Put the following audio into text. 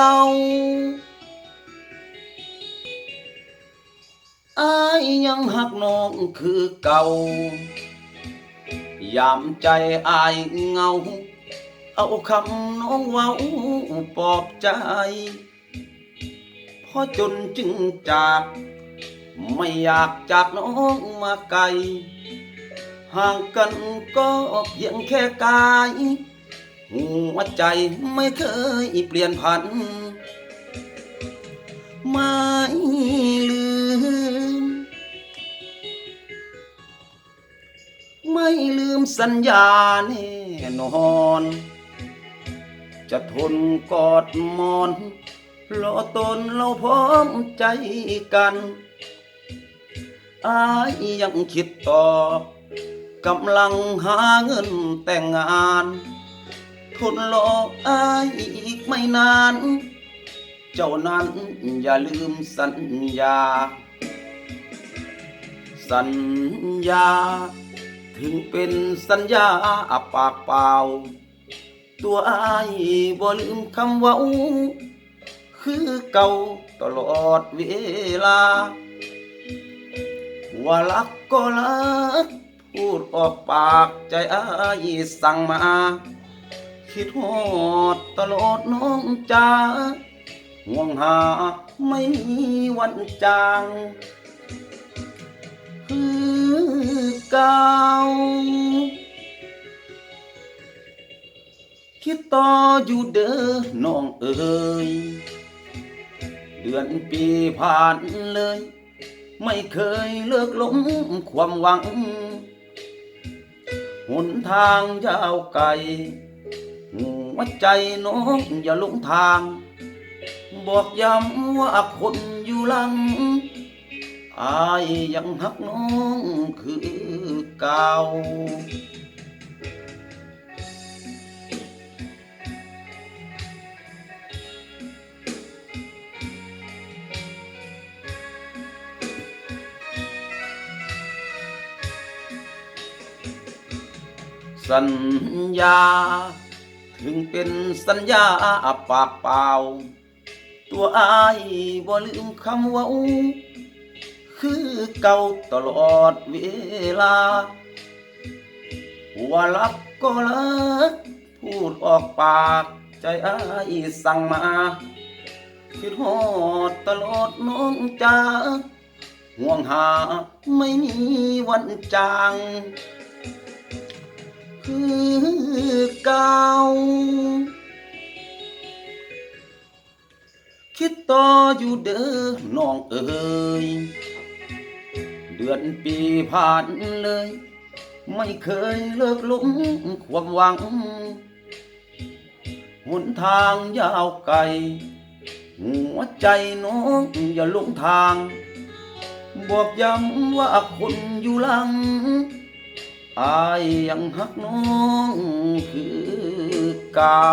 อาอายยังหักน้องคือเก่ายามใจอายเงา เอาคำน้องเว้าปลอบใจ พอจนจึงจาก ไม่อยากจากน้องมาไกล ห่างกันก็เพียงแค่กาย หัวใจไม่เคยเปลี่ยนผัน ไม่ลืม ไม่ลืมสัญญาแน่นอน จะทนกอดมอนรอตนเราพร้อมใจกันอายยังคิดต่อกำลังหาเงินแต่งงาน ทนรออายอีกไม่นาน เจ้านั้นอย่าลืมสัญญา สัญญา ถึงเป็นสัญญาปากเปล่า ตัวอายบ่ลืมคำว่าคือเก่าตลอดเวลา ว่ารักก็รักพูดออกปากใจอายสั่งมา คิดฮอดตลอดน้องจ้าห่วงหาไม่มีวันจางคือเก่าคิดต่ออยู่เด้อน้องเอ๋ยเดือนปีผ่านเลย ไม่เคยเลิกล้มความหวัง หนทางยาวไกล หัวใจน้องอย่าหลงทาง บอกย้ำว่าคนอยู่หลังอายยังหักน้องคือเก่าสัญญา ถึงเป็นสัญญาปากเปล่า ตัวอายบ่ลืมคำว่าคือเก่าตลอดเวลาว่ารักก็รักพูดออกปากใจอายสั่งมาคิดฮอดตลอดน้องจ้าห่วงหาไม่มีวันจาง คือ เก่า คิดต่ออยู่เด้อน้องเอ๋ยเดือนปีผ่านเลย ไม่เคยเลิกลุ้มความหวังหนทางยาวไกล หัวใจน้องอย่าลงทาง บอกย้ำว่าคนอยู่หลัง อายยังหักน้องคือเก่า